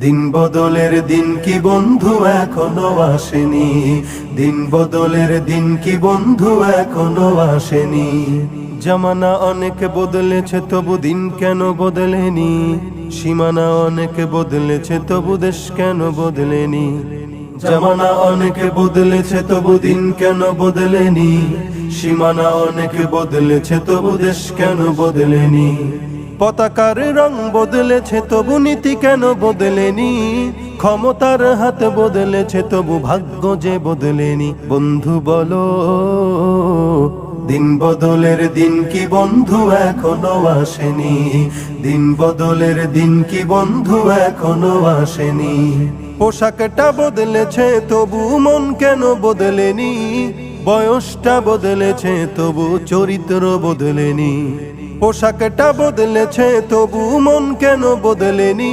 দিন বদলের দিন কি বন্ধু এখনও আসেনি? দিন বদলের দিন কি বন্ধু এখনও আসেনি? জামানা অনেক বদলেছে, তবু দিন কেন বদলেনি? সীমানা অনেক বদলেছে, তবু দেশ কেন বদলেনি? জামানা অনেক বদলেছে, তবু দিন কেন বদলেনি? সীমানা অনেক বদলেছে, তবু দেশ কেন বদলেনি? পতাকার রং বদলেছে, তবু নীতি কেন বদলেনি? ক্ষমতার হাত বদলেছে, তবু ভাগ্য যে বদলেনি? বন্ধু বলো, দিন বদলের দিন কি বন্ধু এখনও আসেনি? দিন বদলের দিন কি বন্ধু এখনও আসেনি? পোশাকটা বদলেছে, তবু মন কেন বদলেনি? বয়সটা বদলেছে, তবু চরিত্র বদলেনি? পোশাকটা বদলেছে, তবু মন কেন বদলেনি?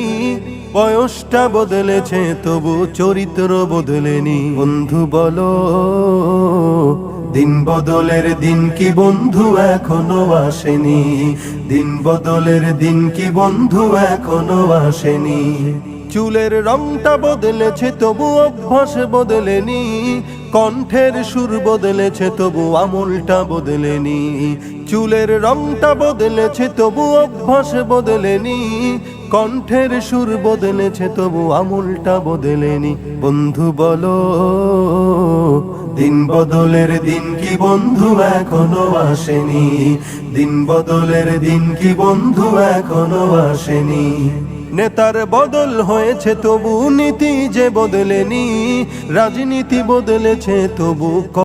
বয়সটা বদলেছে, তবু চরিত্র বদলেনি। বন্ধু বলো, দিন বদলের দিন কি বন্ধু এখনও আসেনি? দিন বদলের দিন কি বন্ধু এখনও আসেনি? চুলের রংটা বদলেছে, তবু অভ্যাস বদলেনি। কণ্ঠের সুর বদলেছে, তবু আমলটা বদলেনি। চুলের রংটা বদলেছে, তবু অভ্যাস বদলেনি। কণ্ঠের সুর বদলেছে, তবু আমলটা বদলেনি। বন্ধু বলো, দিন বদলের দিন কি বন্ধু এখনও আসেনি? দিন বদলের দিন কি বন্ধু এখনও আসেনি? নেতার বদল হয়েছে তবু নীতি যে বদলেনি রাজনীতি বদলেছে তবু